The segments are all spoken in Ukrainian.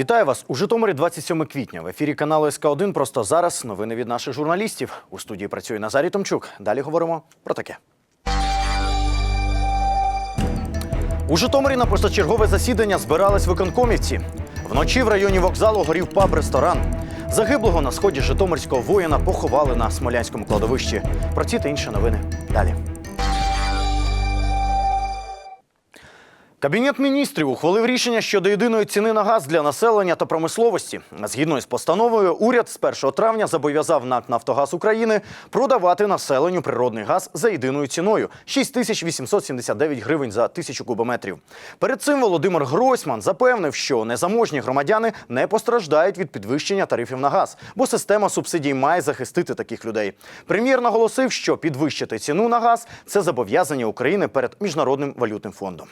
Вітаю вас у Житомирі 27 квітня. В ефірі каналу СК 1 Просто зараз новини від наших журналістів. У студії працює Назарій Томчук. Далі говоримо про таке. У Житомирі на позачергове засідання збирались виконкомівці. Вночі в районі вокзалу горів паб-ресторан. Загиблого на сході Житомирського воїна поховали на Смолянському кладовищі. Про ці та інші новини далі. Кабінет міністрів ухвалив рішення щодо єдиної ціни на газ для населення та промисловості. Згідно із постановою, уряд з 1 травня зобов'язав НАК «Нафтогаз України продавати населенню природний газ за єдиною ціною 6879 гривень за тисячу кубометрів. Перед цим Володимир Гройсман запевнив, що незаможні громадяни не постраждають від підвищення тарифів на газ, бо система субсидій має захистити таких людей. Прем'єр наголосив, що підвищити ціну на газ це зобов'язання України перед міжнародним валютним фондом.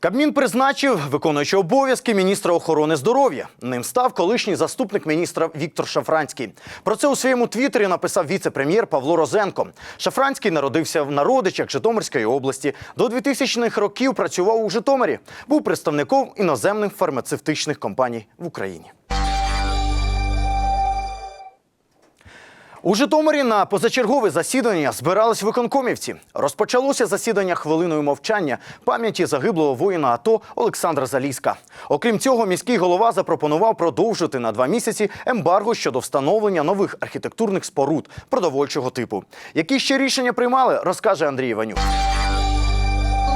Кабмін призначив виконуючого обов'язки міністра охорони здоров'я. Ним став колишній заступник міністра Віктор Шафранський. Про це у своєму твіттері написав віце-прем'єр Павло Розенко. Шафранський народився в Народичах Житомирської області. До 2000-х років працював у Житомирі. Був представником іноземних фармацевтичних компаній в Україні. У Житомирі на позачергове засідання збирались виконкомівці. Розпочалося засідання хвилиною мовчання пам'яті загиблого воїна АТО Олександра Заліска. Окрім цього, міський голова запропонував продовжити на два місяці ембарго щодо встановлення нових архітектурних споруд продовольчого типу. Які ще рішення приймали, розкаже Андрій Іванюк.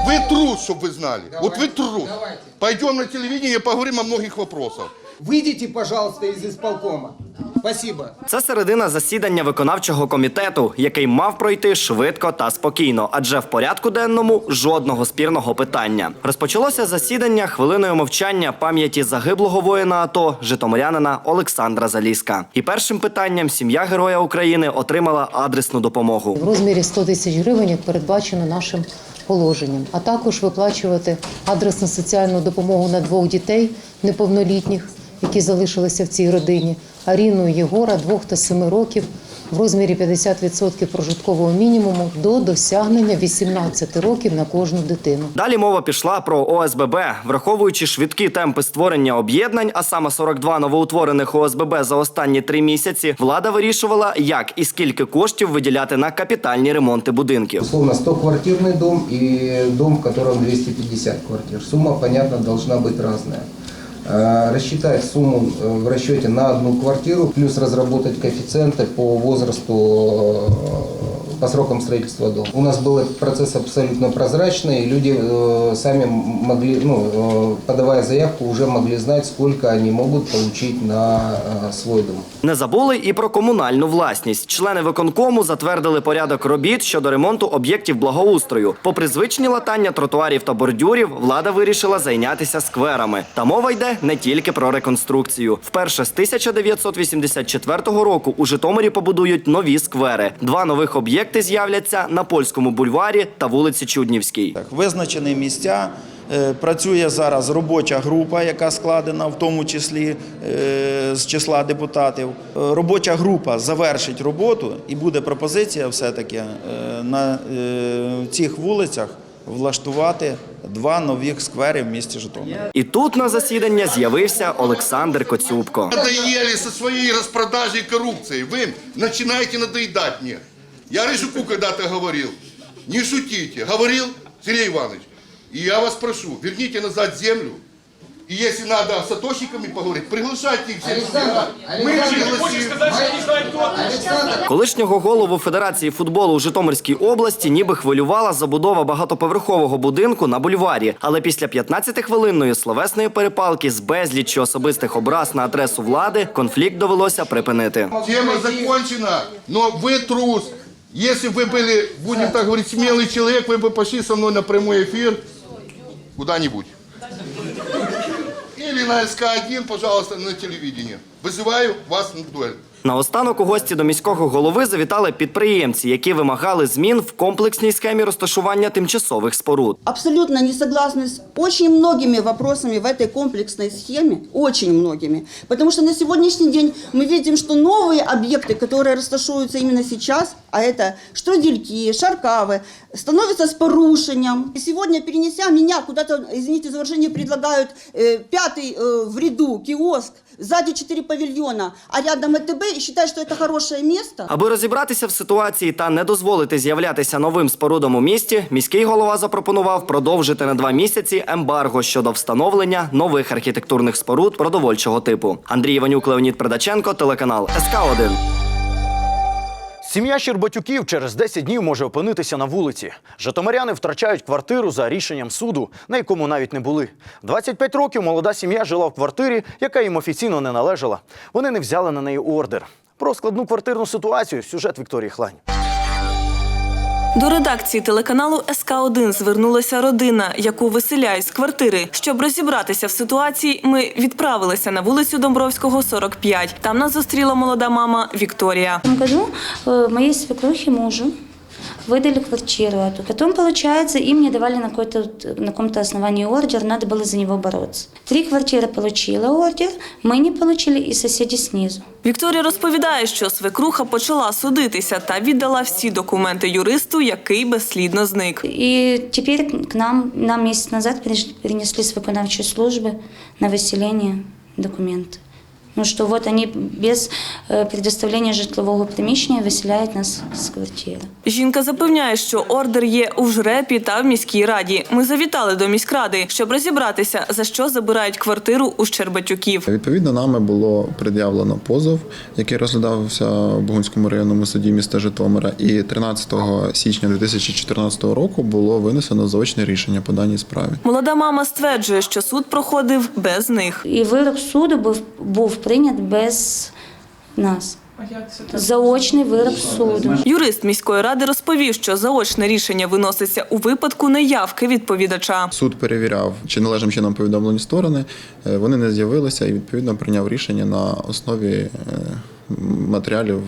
Вы трус, чтобы вы знали. вот вы трус. давайте. Пойдем на телевидение и поговорим о многих вопросах. Выйдите, пожалуйста, из исполкома. Спасибо. Це середина засідання виконавчого комітету, який мав пройти швидко та спокійно, адже в порядку денному жодного спірного питання. Розпочалося засідання хвилиною мовчання пам'яті загиблого воїна АТО Житомирянина Олександра Заліска. І першим питанням сім'я Героя України отримала адресну допомогу. в розмірі 100 тисяч гривень, як передбачено нашим положенням, а також виплачувати адресну соціальну допомогу на двох дітей неповнолітніх, які залишилися в цій родині. Аріну і Єгора, двох та семи років, в розмірі 50% прожиткового мінімуму до досягнення 18 років на кожну дитину. Далі мова пішла про ОСББ, враховуючи швидкі темпи створення об'єднань, а саме 42 новоутворених ОСББ за останні три місяці. Влада вирішувала, як і скільки коштів виділяти на капітальні ремонти будинків. Условно 100-квартирный дом и дом, в котором 250 квартир. Сумма, понятно, должна быть разная. Э, Рассчитать сумму э, в расчете на одну квартиру, плюс разработать коэффициенты по возрасту, э, по срокам строительства дома. У нас был этот процесс абсолютно прозрачный, и люди э, сами могли, ну, э, подавая заявку, уже могли знать, сколько они могут получить на э, свой дом. Не забули і про комунальну власність. Члени виконкому затвердили порядок робіт щодо ремонту об'єктів благоустрою. Попри звичні латання тротуарів та бордюрів, влада вирішила зайнятися скверами. Та мова йде не тільки про реконструкцію. Вперше з 1984 року у Житомирі побудують нові сквери. Два нових об'єкти з'являться на польському бульварі та вулиці Чуднівській. Так, визначені місця. Е, Працює зараз робоча група, яка складена в тому числі е, з числа депутатів. Е, Робоча група завершить роботу і буде пропозиція все-таки на цих вулицях влаштувати два нових сквери в місті Житомир. І тут на засідання з'явився Олександр Коцюбко. Надоїли зі своєї розпродажі і корупції. Ви починаєте надоїдати мені. Я Рижуку коли-то говорил, не шутіть. Говорив Сергій Іванович, і я вас прошу, верніть назад землю. И если надо с атошниками поговорить, приглашайте их всех сюда. Мы пригласим. Александр, Колишнього голову Федерації футболу у Житомирській області ніби хвилювала забудова багатоповерхового будинку на бульварі. Але після 15-хвилинної словесної перепалки з безліччю особистих образ на адресу влади конфлікт довелося припинити. Тема закончена, но вы трус. Если бы вы были, будем так говорить, смелый человек, вы бы пошли со мной на прямой эфир куда-нибудь. Или на СК-1, пожалуйста, на телевидении. вызываю вас на дуэль. Наостанок у гості до міського голови завітали підприємці, які вимагали змін в комплексній схемі розташування тимчасових споруд. абсолютно не согласны с очень многими вопросами в этой комплексной схеме, очень многими. Потому что на сегодняшний день мы видим, что новые объекты, которые рассташиваются именно сейчас, а это Штрудельки, Шаркавы, становятся с порушением. И сегодня, перенеся меня куда-то, извините за выражение, предлагают э, пятый э, в ряду киоск, сзади четыре павильона, а рядом ЭТБ, и считают, что это хорошее место. Аби розібратися в ситуації та не дозволити з'являтися новим спорудам у місті, міський голова запропонував продовжити на два місяці ембарго щодо встановлення нових архітектурних споруд продовольчого типу. Андрій Іванюк, Леонід Предаченко, телеканал СК 1 Сім'я Щербатюків через 10 днів може опинитися на вулиці. Житомиряни втрачають квартиру за рішенням суду, на якому навіть не були. 25 років молода сім'я жила в квартирі, яка їм офіційно не належала. Вони не взяли на неї ордер. Про складну квартирну ситуацію сюжет Вікторії Хлань. До редакції телеканалу СК 1 звернулася родина, яку виселяють з квартири. Щоб розібратися в ситуації, ми відправилися на вулицю Домбровського, 45. Там нас зустріла молода мама Вікторія. Кажу моїй свекрухі мужу выдали квартиру эту. Потом, получается, им не давали на, какой-то, на каком-то основании ордер, надо было за него бороться. Три квартиры получила ордер, мы не получили и соседи снизу. Вікторія розповідає, що свекруха почала судитися та віддала всі документи юристу, який безслідно зник. И теперь к нам, нам месяц назад переш- перенесли с виконавчей службы на выселение документы. Ну что вот они без э, предоставления житлового приміщення виселяють нас з квартири. Жінка запевняє, що ордер є у жрепі та в міській раді. Ми завітали до міськради, щоб розібратися, за що забирають квартиру у Щербатюків. Відповідно, нами було пред'явлено позов, який розглядався в Бугунському районному суді міста Житомира. І 13 січня 2014 року було винесено заочне рішення по даній справі. Молода мама стверджує, що суд проходив без них. І вирок суду був, був прийнят без нас. Заочний вироб суду. Юрист міської ради розповів, що заочне рішення виноситься у випадку неявки відповідача. Суд перевіряв, чи належним чином повідомлені сторони. Е, Вони не з'явилися і відповідно прийняв рішення на основі е, матеріалів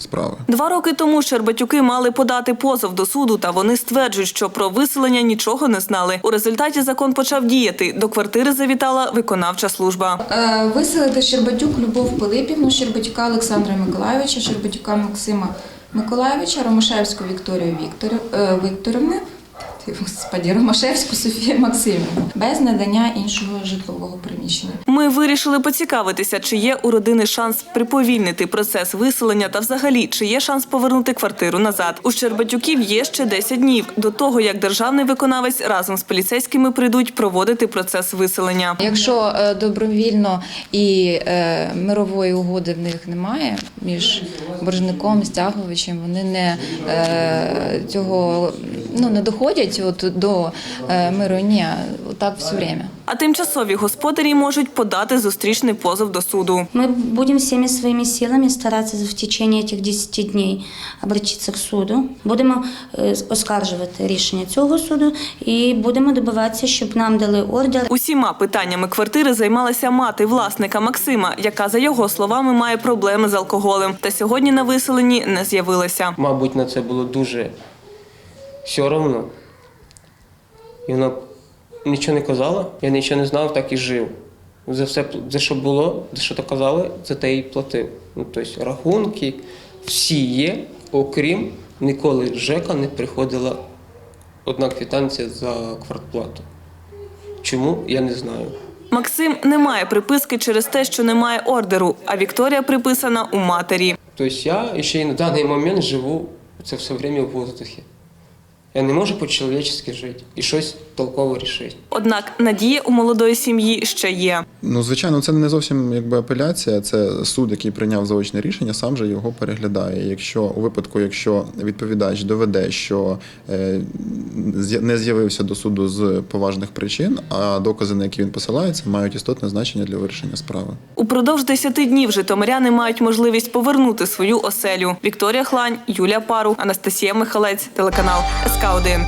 справи. Два роки тому Щербатюки мали подати позов до суду, та вони стверджують, що про виселення нічого не знали. У результаті закон почав діяти. До квартири завітала виконавча служба. Е, Виселити Щербатюк Любов Пилипівну, Щербатюка Олександра Миколайовича, Щербатюка Максима Миколайовича, Ромашевську Вікторію Віктор... Господі, Ромашевську Софію Максимівну, без надання іншого житлового приміщення. Ми вирішили поцікавитися, чи є у родини шанс приповільнити процес виселення та взагалі чи є шанс повернути квартиру назад. У Щербатюків є ще 10 днів до того, як державний виконавець разом з поліцейськими прийдуть проводити процес виселення. Якщо е, добровільно і е, мирової угоди в них немає між боржником і стягувачем, вони не е, цього ну не доходять от до е, миру. Ні, так все время. А тимчасові господарі можуть подати зустрічний позов до суду. Мы будем всеми своими силами стараться в течение этих 10 дней обратитися к суду. Будемо е, оскаржувати рішення цього суду і будемо добиватися, щоб нам дали ордер. Усіма питаннями квартири займалася мати власника Максима, яка, за його словами, має проблеми з алкоголем. Та сьогодні на виселенні не з'явилася. Мабуть, на це було дуже все одно. І вона нічого не казала, я нічого не знав, так і жив. За все, за що було, за що то казали, за те і платив. Ну, тобто рахунки всі є, окрім ніколи ЖЕКа не приходила одна квитанція за квартплату. Чому, я не знаю. Максим не має приписки через те, що немає ордеру, а Вікторія приписана у матері. Тобто я ще й на даний момент живу це все время в воздухі. Я не можу по-чоловічески жити і щось толково рішити. Однак надія у молодої сім'ї ще є. Ну, звичайно, це не зовсім якби апеляція, це суд, який прийняв заочне рішення, сам же його переглядає. Якщо у випадку, якщо відповідач доведе, що е, не з'явився до суду з поважних причин, а докази, на які він посилається, мають істотне значення для вирішення справи. Упродовж 10 днів житомиряни мають можливість повернути свою оселю. Вікторія Хлань, Юлія Пару, Анастасія Михалець, телеканал СК 1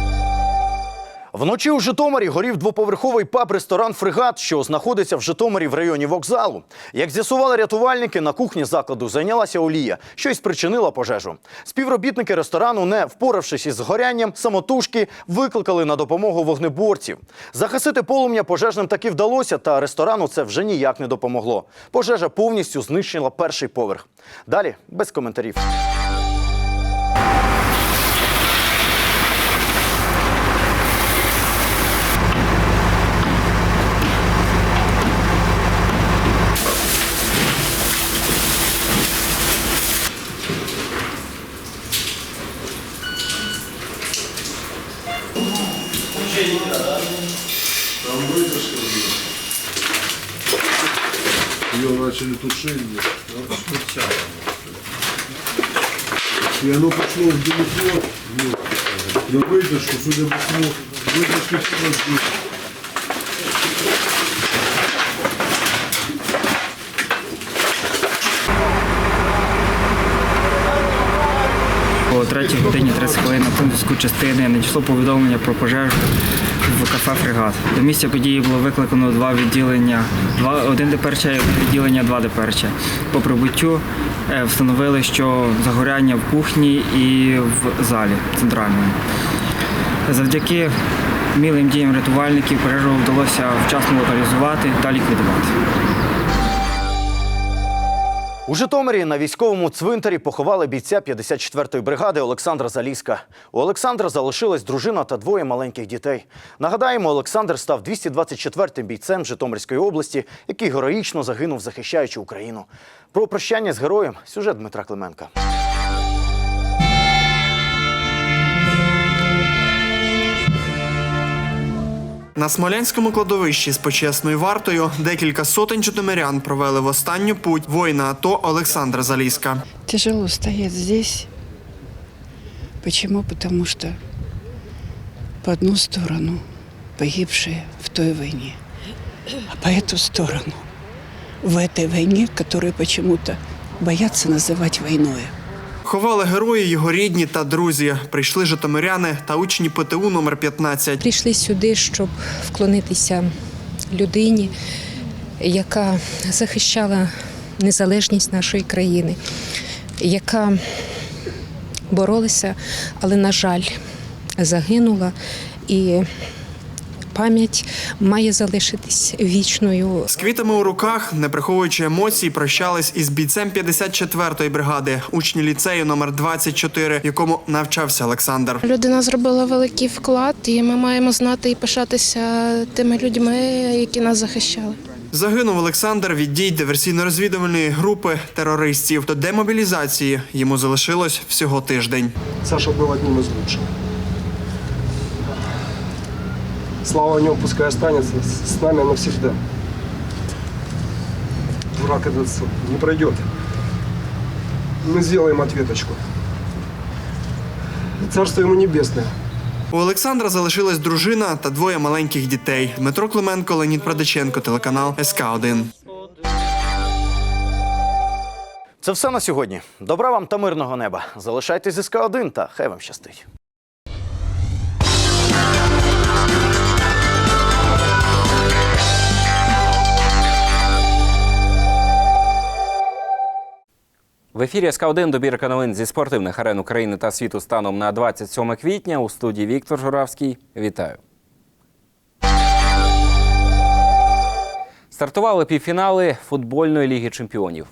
Вночі у Житомирі горів двоповерховий паб-ресторан Фрегат, що знаходиться в Житомирі в районі вокзалу. Як з'ясували рятувальники, на кухні закладу зайнялася олія, що й спричинила пожежу. Співробітники ресторану, не впоравшись із горянням, самотужки викликали на допомогу вогнеборців. Захисити полум'я пожежним таки вдалося, та ресторану це вже ніяк не допомогло. Пожежа повністю знищила перший поверх. Далі без коментарів. И оно пошло в дымоход. Вот. На вытяжку, судя по всему, вытяжки все разбиты. О 3 годині 30 хвилин на пункту частини надійшло повідомлення про пожежу в кафе Фрегат. До місця події було викликано два відділення, два, один ДПРЧ і одне відділення, два ДПРЧ. По прибуттю е, встановили, що загоряння в кухні і в залі центральному. Завдяки мілим діям рятувальників пожежу вдалося вчасно локалізувати та ліквідувати. У Житомирі на військовому цвинтарі поховали бійця 54-ї бригади Олександра Заліска. У Олександра залишилась дружина та двоє маленьких дітей. Нагадаємо, Олександр став 224-м бійцем Житомирської області, який героїчно загинув, захищаючи Україну. Про прощання з героєм сюжет Дмитра Клименка. На Смолянському кладовищі з почесною вартою декілька сотень житомирян провели в останню путь воїна АТО Олександра Заліска. Тяжело стоять здесь. Почему? Потому что по одну сторону погибшие в той войне, а по эту сторону в этой войне, которую почему-то боятся называть войной. Ховали герої, його рідні та друзі. Прийшли житомиряни та учні ПТУ номер 15. Прийшли сюди, щоб вклонитися людині, яка захищала незалежність нашої країни, яка боролася, але, на жаль, загинула. І пам'ять має залишитись вічною. З квітами у руках, не приховуючи емоцій, прощались із бійцем 54-ї бригади, учні ліцею номер 24, в якому навчався Олександр. Людина зробила великий вклад, і ми маємо знати і пишатися тими людьми, які нас захищали. Загинув Олександр від дій диверсійно-розвідувальної групи терористів. До демобілізації йому залишилось всього тиждень. Саша был одним из лучших. Слава о нем пускай останется с нами навсегда. Дурак этот не пройдет. Мы сделаем ответочку. Царство ему небесное. У Олександра залишилась дружина та двоє маленьких дітей. Дмитро Клименко, Леонід Продаченко, телеканал СК 1 Це все на сьогодні. Добра вам та мирного неба. Залишайтесь зі СК 1 та хай вам щастить. В ефірі СК 1 добірка новин зі спортивних арен України та світу станом на 27 квітня. У студії Віктор Журавський. Вітаю. Стартували півфінали футбольної ліги чемпіонів.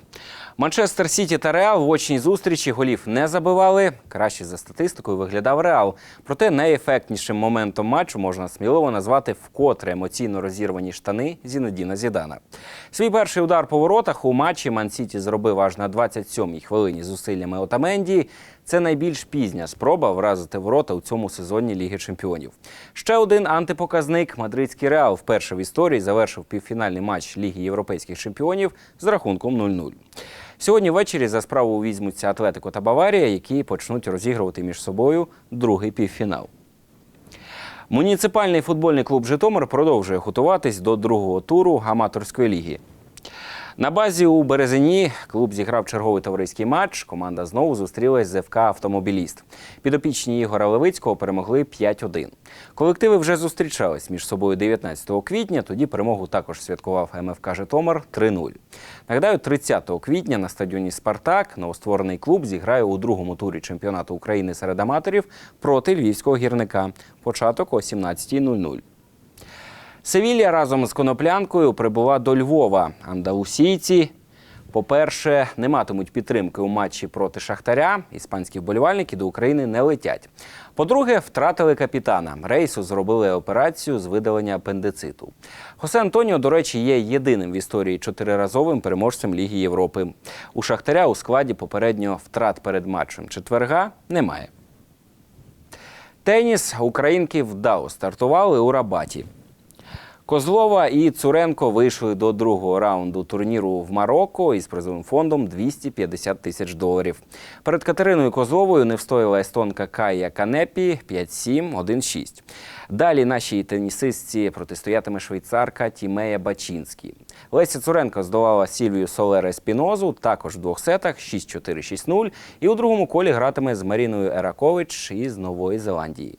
Манчестер Сіті та Реал в очній зустрічі голів не забивали. Краще за статистикою виглядав Реал. Проте найефектнішим моментом матчу можна сміливо назвати вкотре емоційно розірвані штани Зінедіна Зідана. Свій перший удар по воротах у матчі Ман Сіті зробив аж на 27-й хвилині зусиллями Отаменді. Це найбільш пізня спроба вразити ворота у цьому сезоні Ліги Чемпіонів. Ще один антипоказник мадридський Реал вперше в історії завершив півфінальний матч Ліги Європейських чемпіонів з рахунком 0-0. Сьогодні ввечері за справу візьмуться Атлетико та Баварія, які почнуть розігрувати між собою другий півфінал. Муніципальний футбольний клуб Житомир продовжує готуватись до другого туру аматорської ліги. На базі у Березині клуб зіграв черговий товариський матч. Команда знову зустрілась з ФК Автомобіліст. Підопічні Ігора Левицького перемогли 5-1. Колективи вже зустрічались між собою 19 квітня. Тоді перемогу також святкував МФК Житомир 3-0. Нагадаю, 30 квітня на стадіоні Спартак новостворений клуб зіграє у другому турі чемпіонату України серед аматорів проти львівського гірника. Початок о 17.00. Севілля разом з коноплянкою прибула до Львова. Андалусійці, по-перше, не матимуть підтримки у матчі проти Шахтаря. Іспанські вболівальники до України не летять. По-друге, втратили капітана. Рейсу зробили операцію з видалення апендициту. Хосе Антоніо, до речі, є єдиним в історії чотириразовим переможцем Ліги Європи. У Шахтаря у складі попередньо втрат перед матчем четверга немає. Теніс українки вдало стартували у Рабаті. Козлова і Цуренко вийшли до другого раунду турніру в Марокко із призовим фондом 250 тисяч доларів. Перед Катериною Козловою не встояла естонка Кая Канепі 5-7, 1-6. Далі нашій тенісистці протистоятиме швейцарка Тімея Бачинський. Леся Цуренко здолала Сільвію Солера Спінозу, також в двох сетах 6-4, 6-0. І у другому колі гратиме з Маріною Еракович із Нової Зеландії.